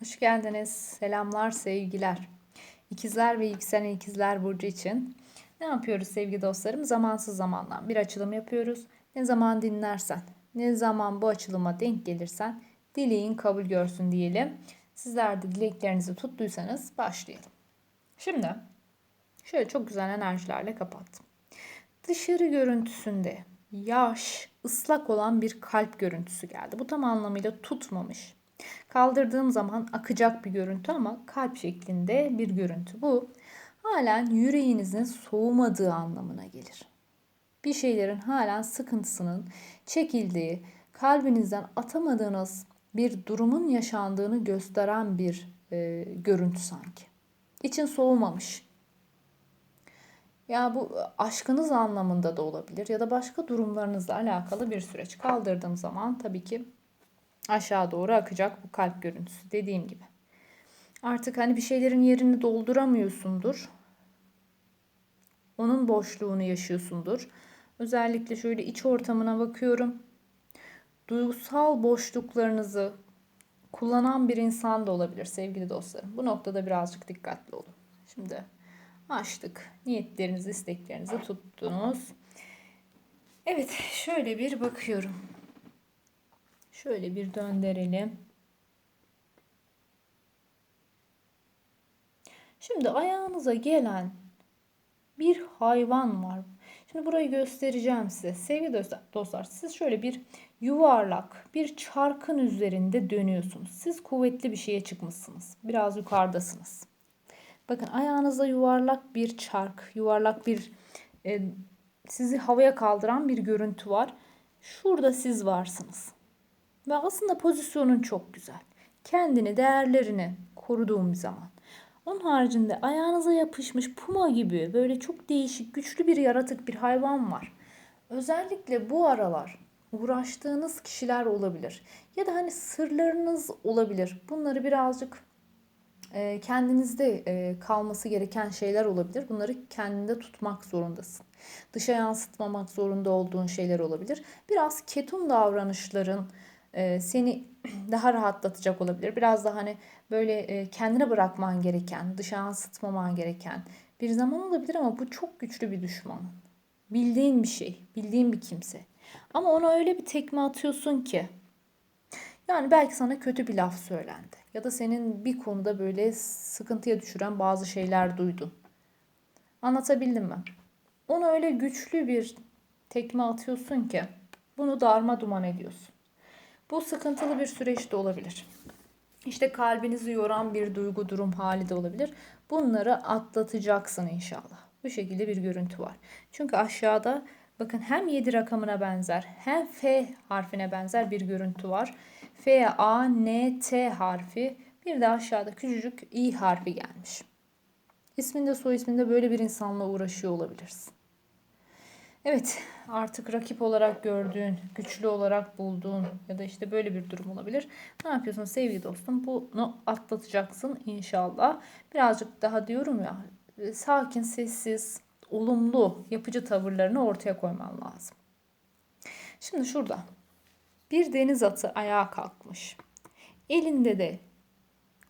Hoş geldiniz. Selamlar, sevgiler. İkizler ve yükselen ikizler burcu için ne yapıyoruz sevgili dostlarım? Zamansız zamandan bir açılım yapıyoruz. Ne zaman dinlersen, ne zaman bu açılıma denk gelirsen dileğin kabul görsün diyelim. Sizler de dileklerinizi tuttuysanız başlayalım. Şimdi şöyle çok güzel enerjilerle kapattım. Dışarı görüntüsünde yaş, ıslak olan bir kalp görüntüsü geldi. Bu tam anlamıyla tutmamış. Kaldırdığım zaman akacak bir görüntü ama kalp şeklinde bir görüntü. Bu halen yüreğinizin soğumadığı anlamına gelir. Bir şeylerin halen sıkıntısının çekildiği, kalbinizden atamadığınız bir durumun yaşandığını gösteren bir e, görüntü sanki. İçin soğumamış. Ya bu aşkınız anlamında da olabilir ya da başka durumlarınızla alakalı bir süreç kaldırdığım zaman tabii ki aşağı doğru akacak bu kalp görüntüsü dediğim gibi. Artık hani bir şeylerin yerini dolduramıyorsundur. Onun boşluğunu yaşıyorsundur. Özellikle şöyle iç ortamına bakıyorum. Duygusal boşluklarınızı kullanan bir insan da olabilir sevgili dostlarım. Bu noktada birazcık dikkatli olun. Şimdi açtık. Niyetlerinizi, isteklerinizi tuttunuz. Evet, şöyle bir bakıyorum. Şöyle bir döndürelim. Şimdi ayağınıza gelen bir hayvan var. Şimdi burayı göstereceğim size. Sevgili dostlar siz şöyle bir yuvarlak bir çarkın üzerinde dönüyorsunuz. Siz kuvvetli bir şeye çıkmışsınız. Biraz yukarıdasınız. Bakın ayağınızda yuvarlak bir çark, yuvarlak bir e, sizi havaya kaldıran bir görüntü var. Şurada siz varsınız. Ve aslında pozisyonun çok güzel. Kendini, değerlerini koruduğun bir zaman. Onun haricinde ayağınıza yapışmış puma gibi böyle çok değişik, güçlü bir yaratık, bir hayvan var. Özellikle bu aralar uğraştığınız kişiler olabilir. Ya da hani sırlarınız olabilir. Bunları birazcık e, kendinizde e, kalması gereken şeyler olabilir. Bunları kendinde tutmak zorundasın. Dışa yansıtmamak zorunda olduğun şeyler olabilir. Biraz ketum davranışların, seni daha rahatlatacak olabilir. Biraz daha hani böyle e, kendine bırakman gereken, dışa yansıtmaman gereken bir zaman olabilir ama bu çok güçlü bir düşman. Bildiğin bir şey, bildiğin bir kimse. Ama ona öyle bir tekme atıyorsun ki yani belki sana kötü bir laf söylendi ya da senin bir konuda böyle sıkıntıya düşüren bazı şeyler duydun. Anlatabildim mi? Ona öyle güçlü bir tekme atıyorsun ki bunu darma duman ediyorsun. Bu sıkıntılı bir süreç de olabilir. İşte kalbinizi yoran bir duygu durum hali de olabilir. Bunları atlatacaksın inşallah. Bu şekilde bir görüntü var. Çünkü aşağıda bakın hem 7 rakamına benzer hem F harfine benzer bir görüntü var. F, A, N, T harfi bir de aşağıda küçücük İ harfi gelmiş. İsminde soy isminde böyle bir insanla uğraşıyor olabilirsin. Evet artık rakip olarak gördüğün, güçlü olarak bulduğun ya da işte böyle bir durum olabilir. Ne yapıyorsun sevgili dostum? Bunu atlatacaksın inşallah. Birazcık daha diyorum ya sakin, sessiz, olumlu, yapıcı tavırlarını ortaya koyman lazım. Şimdi şurada bir deniz atı ayağa kalkmış. Elinde de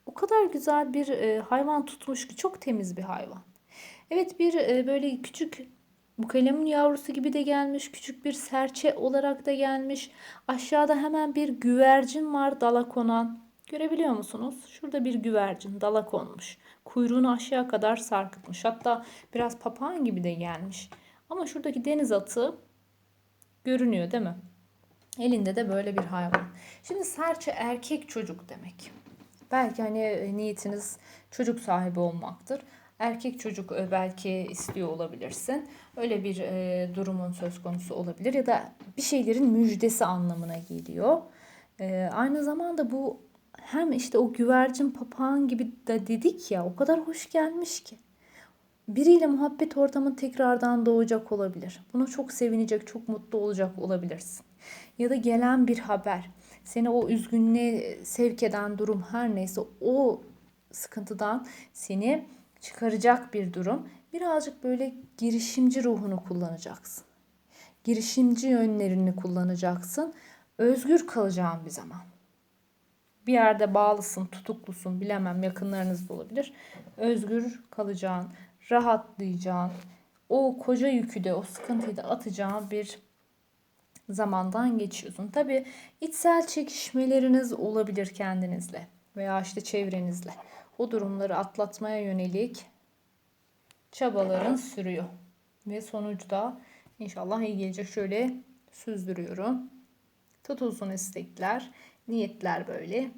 o kadar güzel bir e, hayvan tutmuş ki çok temiz bir hayvan. Evet bir e, böyle küçük bu kalemin yavrusu gibi de gelmiş. Küçük bir serçe olarak da gelmiş. Aşağıda hemen bir güvercin var dala konan. Görebiliyor musunuz? Şurada bir güvercin dala konmuş. Kuyruğunu aşağı kadar sarkıtmış. Hatta biraz papağan gibi de gelmiş. Ama şuradaki deniz atı görünüyor değil mi? Elinde de böyle bir hayvan. Şimdi serçe erkek çocuk demek. Belki hani niyetiniz çocuk sahibi olmaktır erkek çocuk e, belki istiyor olabilirsin. Öyle bir e, durumun söz konusu olabilir ya da bir şeylerin müjdesi anlamına geliyor. E, aynı zamanda bu hem işte o güvercin papağan gibi de dedik ya o kadar hoş gelmiş ki. Biriyle muhabbet ortamı tekrardan doğacak olabilir. Buna çok sevinecek, çok mutlu olacak olabilirsin. Ya da gelen bir haber, seni o üzgünlüğe sevk eden durum her neyse o sıkıntıdan seni çıkaracak bir durum. Birazcık böyle girişimci ruhunu kullanacaksın. Girişimci yönlerini kullanacaksın. Özgür kalacağın bir zaman. Bir yerde bağlısın, tutuklusun, bilemem yakınlarınız da olabilir. Özgür kalacağın, rahatlayacağın, o koca yükü de, o sıkıntıyı da atacağın bir zamandan geçiyorsun. Tabii içsel çekişmeleriniz olabilir kendinizle veya işte çevrenizle. O durumları atlatmaya yönelik çabaların sürüyor. Ve sonucu da inşallah iyi gelecek. Şöyle süzdürüyorum. Tutulsun istekler, niyetler böyle.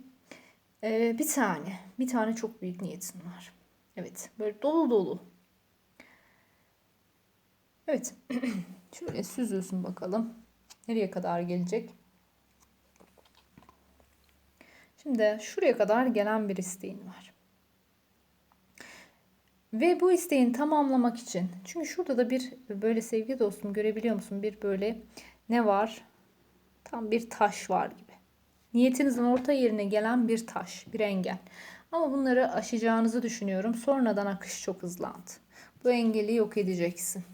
Ee, bir tane, bir tane çok büyük niyetin var. Evet, böyle dolu dolu. Evet, şöyle süzülsün bakalım. Nereye kadar gelecek? Şimdi şuraya kadar gelen bir isteğin var. Ve bu isteğini tamamlamak için çünkü şurada da bir böyle sevgi dostum görebiliyor musun? Bir böyle ne var? Tam bir taş var gibi. Niyetinizin orta yerine gelen bir taş, bir engel. Ama bunları aşacağınızı düşünüyorum. Sonradan akış çok hızlandı. Bu engeli yok edeceksin.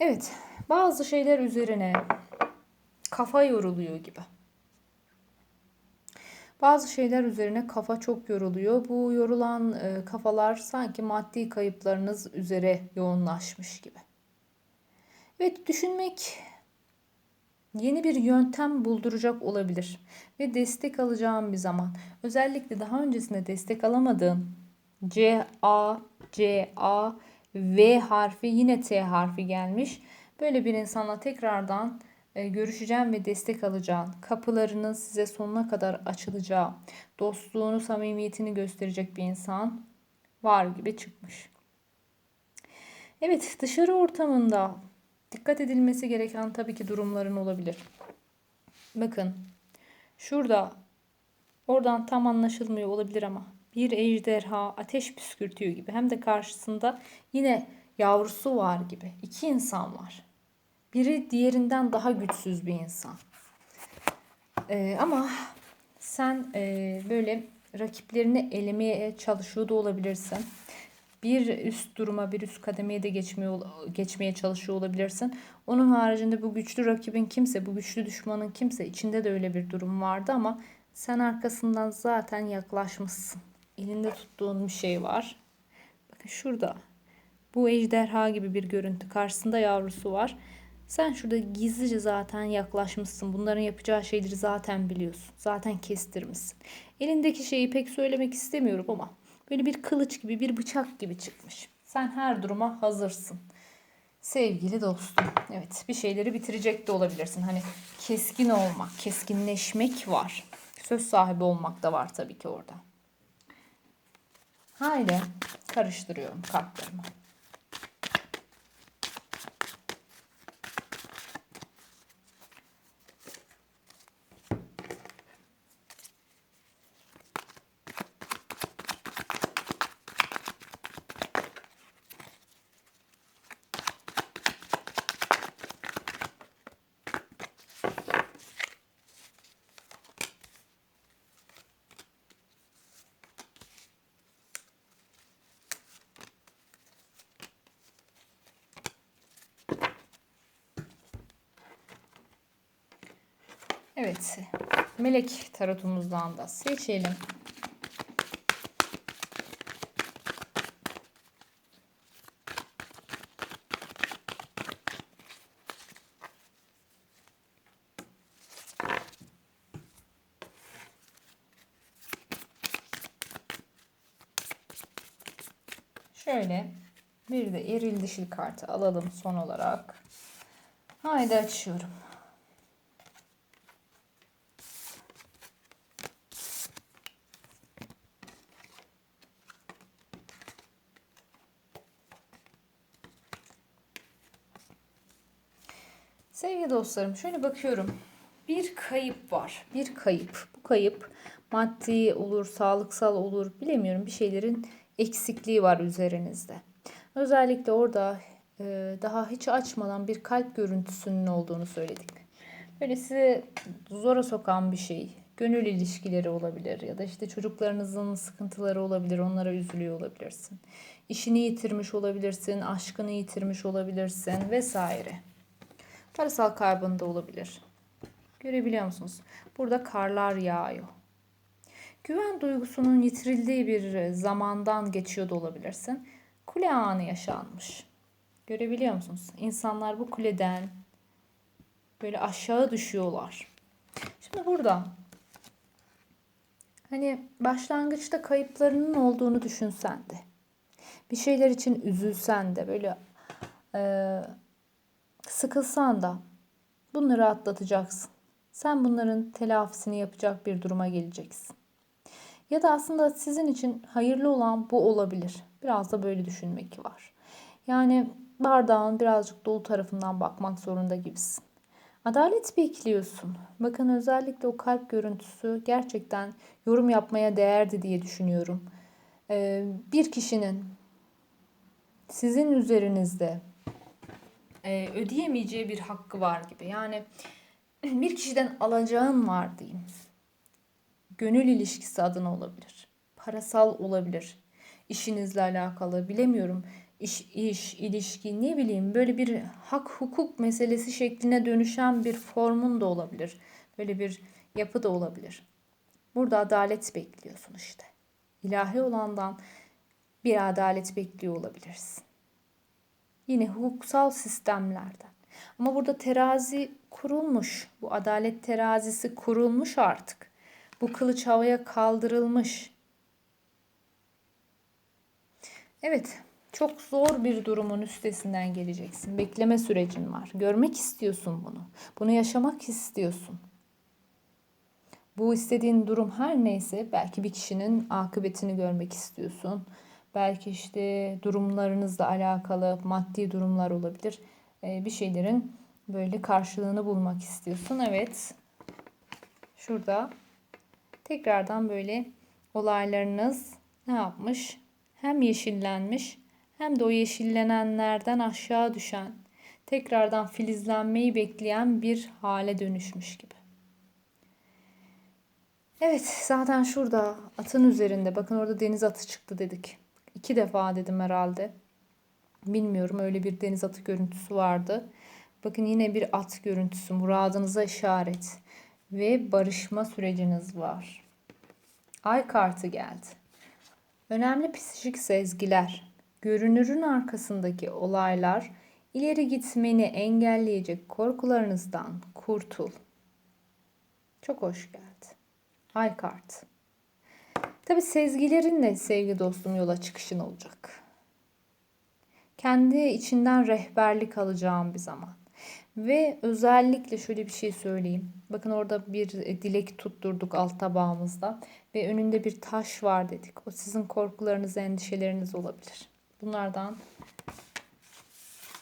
Evet, bazı şeyler üzerine kafa yoruluyor gibi. Bazı şeyler üzerine kafa çok yoruluyor. Bu yorulan e, kafalar sanki maddi kayıplarınız üzere yoğunlaşmış gibi. Evet, düşünmek yeni bir yöntem bulduracak olabilir ve destek alacağım bir zaman. Özellikle daha öncesinde destek alamadığın C, A, C, A, V harfi yine T harfi gelmiş. Böyle bir insanla tekrardan görüşeceğim ve destek alacağım. Kapılarının size sonuna kadar açılacağı, dostluğunu, samimiyetini gösterecek bir insan var gibi çıkmış. Evet, dışarı ortamında dikkat edilmesi gereken tabii ki durumların olabilir. Bakın, şurada oradan tam anlaşılmıyor olabilir ama bir ejderha ateş püskürtüyor gibi hem de karşısında yine yavrusu var gibi iki insan var. Biri diğerinden daha güçsüz bir insan. Ee, ama sen e, böyle rakiplerini elemeye çalışıyor da olabilirsin. Bir üst duruma, bir üst kademeye de geçmeye, geçmeye çalışıyor olabilirsin. Onun haricinde bu güçlü rakibin kimse, bu güçlü düşmanın kimse içinde de öyle bir durum vardı ama sen arkasından zaten yaklaşmışsın. Elinde tuttuğun bir şey var. Bakın şurada. Bu ejderha gibi bir görüntü. Karşısında yavrusu var. Sen şurada gizlice zaten yaklaşmışsın. Bunların yapacağı şeyleri zaten biliyorsun. Zaten kestirmişsin. Elindeki şeyi pek söylemek istemiyorum ama böyle bir kılıç gibi, bir bıçak gibi çıkmış. Sen her duruma hazırsın. Sevgili dostum. Evet, bir şeyleri bitirecek de olabilirsin. Hani keskin olmak, keskinleşmek var. Söz sahibi olmak da var tabii ki orada. Haydi karıştırıyorum kartlarımı. Evet. Melek tarotumuzdan da seçelim. Şöyle bir de eril dişil kartı alalım son olarak. Haydi açıyorum. Sevgili dostlarım şöyle bakıyorum. Bir kayıp var. Bir kayıp. Bu kayıp maddi olur, sağlıksal olur bilemiyorum. Bir şeylerin eksikliği var üzerinizde. Özellikle orada e, daha hiç açmadan bir kalp görüntüsünün olduğunu söyledik. Böyle sizi zora sokan bir şey. Gönül ilişkileri olabilir ya da işte çocuklarınızın sıkıntıları olabilir. Onlara üzülüyor olabilirsin. İşini yitirmiş olabilirsin, aşkını yitirmiş olabilirsin vesaire. Parasal kaybında olabilir. Görebiliyor musunuz? Burada karlar yağıyor. güven duygusunun yitirildiği bir zamandan geçiyor da olabilirsin. Kule anı yaşanmış. Görebiliyor musunuz? İnsanlar bu kuleden böyle aşağı düşüyorlar. Şimdi burada hani başlangıçta kayıplarının olduğunu düşünsen de bir şeyler için üzülsen de böyle e, sıkılsan da bunları atlatacaksın. Sen bunların telafisini yapacak bir duruma geleceksin. Ya da aslında sizin için hayırlı olan bu olabilir. Biraz da böyle düşünmek var. Yani bardağın birazcık dolu tarafından bakmak zorunda gibisin. Adalet bekliyorsun. Bakın özellikle o kalp görüntüsü gerçekten yorum yapmaya değerdi diye düşünüyorum. Ee, bir kişinin sizin üzerinizde e, ödeyemeyeceği bir hakkı var gibi. Yani bir kişiden alacağın var diyeyim. Gönül ilişkisi adına olabilir. Parasal olabilir. İşinizle alakalı bilemiyorum. İş, iş, ilişki ne bileyim böyle bir hak hukuk meselesi şekline dönüşen bir formun da olabilir. Böyle bir yapı da olabilir. Burada adalet bekliyorsun işte. İlahi olandan bir adalet bekliyor olabilirsin. Yine hukuksal sistemlerden. Ama burada terazi kurulmuş. Bu adalet terazisi kurulmuş artık. Bu kılıç havaya kaldırılmış. Evet, çok zor bir durumun üstesinden geleceksin. Bekleme sürecin var. Görmek istiyorsun bunu. Bunu yaşamak istiyorsun. Bu istediğin durum her neyse belki bir kişinin akıbetini görmek istiyorsun. Belki işte durumlarınızla alakalı maddi durumlar olabilir. Ee, bir şeylerin böyle karşılığını bulmak istiyorsun. Evet. Şurada tekrardan böyle olaylarınız ne yapmış? Hem yeşillenmiş hem de o yeşillenenlerden aşağı düşen, tekrardan filizlenmeyi bekleyen bir hale dönüşmüş gibi. Evet zaten şurada atın üzerinde bakın orada deniz atı çıktı dedik. İki defa dedim herhalde. Bilmiyorum öyle bir deniz atı görüntüsü vardı. Bakın yine bir at görüntüsü muradınıza işaret ve barışma süreciniz var. Ay kartı geldi. Önemli psikik sezgiler, görünürün arkasındaki olaylar, ileri gitmeni engelleyecek korkularınızdan kurtul. Çok hoş geldi. Ay kartı. Tabi sezgilerinle sevgi dostum yola çıkışın olacak. Kendi içinden rehberlik alacağım bir zaman. Ve özellikle şöyle bir şey söyleyeyim. Bakın orada bir dilek tutturduk alt tabağımızda. Ve önünde bir taş var dedik. O sizin korkularınız, endişeleriniz olabilir. Bunlardan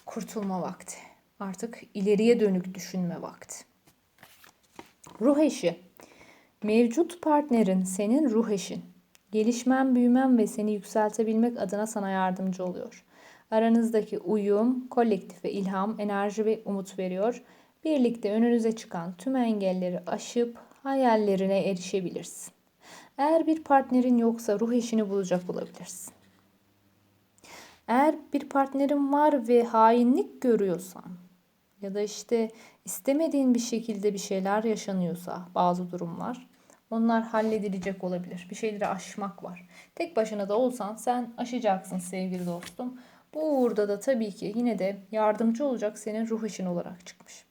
kurtulma vakti. Artık ileriye dönük düşünme vakti. Ruh eşi. Mevcut partnerin senin ruh eşin. Gelişmen, büyümen ve seni yükseltebilmek adına sana yardımcı oluyor. Aranızdaki uyum, kolektif ve ilham, enerji ve umut veriyor. Birlikte önünüze çıkan tüm engelleri aşıp hayallerine erişebilirsin. Eğer bir partnerin yoksa ruh eşini bulacak olabilirsin. Eğer bir partnerin var ve hainlik görüyorsan ya da işte istemediğin bir şekilde bir şeyler yaşanıyorsa bazı durumlar onlar halledilecek olabilir. Bir şeyleri aşmak var. Tek başına da olsan sen aşacaksın sevgili dostum. Bu uğurda da tabii ki yine de yardımcı olacak senin ruh eşin olarak çıkmış.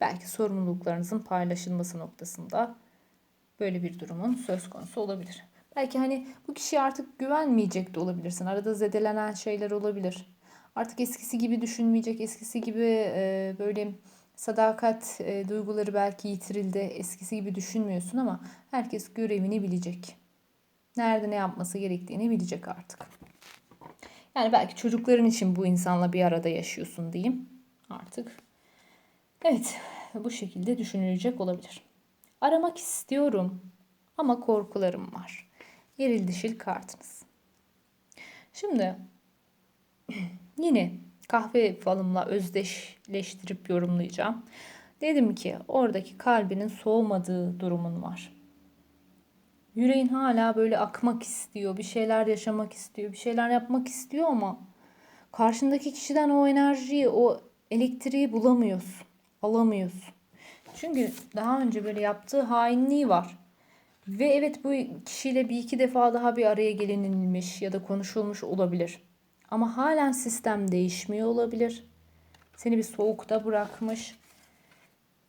Belki sorumluluklarınızın paylaşılması noktasında böyle bir durumun söz konusu olabilir. Belki hani bu kişiye artık güvenmeyecek de olabilirsin. Arada zedelenen şeyler olabilir. Artık eskisi gibi düşünmeyecek, eskisi gibi e, böyle sadakat e, duyguları belki yitirildi. Eskisi gibi düşünmüyorsun ama herkes görevini bilecek. Nerede ne yapması gerektiğini bilecek artık. Yani belki çocukların için bu insanla bir arada yaşıyorsun diyeyim artık. Evet, bu şekilde düşünülecek olabilir. Aramak istiyorum ama korkularım var. Eril dişil kartınız. Şimdi yine kahve falımla özdeşleştirip yorumlayacağım. Dedim ki oradaki kalbinin soğumadığı durumun var. Yüreğin hala böyle akmak istiyor, bir şeyler yaşamak istiyor, bir şeyler yapmak istiyor ama karşındaki kişiden o enerjiyi, o elektriği bulamıyorsun, alamıyorsun. Çünkü daha önce böyle yaptığı hainliği var. Ve evet bu kişiyle bir iki defa daha bir araya gelinilmiş ya da konuşulmuş olabilir. Ama halen sistem değişmiyor olabilir. Seni bir soğukta bırakmış.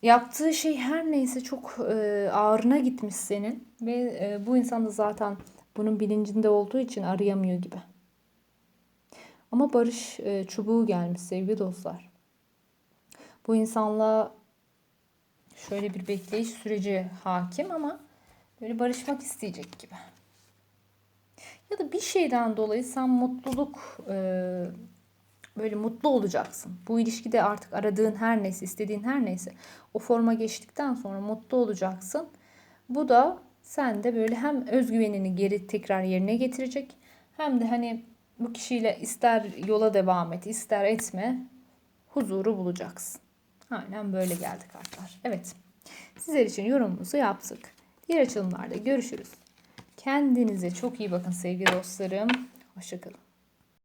Yaptığı şey her neyse çok e, ağrına gitmiş senin. Ve e, bu insan da zaten bunun bilincinde olduğu için arayamıyor gibi. Ama barış e, çubuğu gelmiş sevgili dostlar. Bu insanla şöyle bir bekleyiş süreci hakim ama böyle barışmak isteyecek gibi. Ya da bir şeyden dolayı sen mutluluk e, böyle mutlu olacaksın. Bu ilişkide artık aradığın her neyse, istediğin her neyse o forma geçtikten sonra mutlu olacaksın. Bu da sen de böyle hem özgüvenini geri tekrar yerine getirecek hem de hani bu kişiyle ister yola devam et, ister etme huzuru bulacaksın. Aynen böyle geldi kartlar. Evet. Sizler için yorumumuzu yaptık. Diğer açılımlarda görüşürüz. Kendinize çok iyi bakın sevgili dostlarım. Hoşçakalın.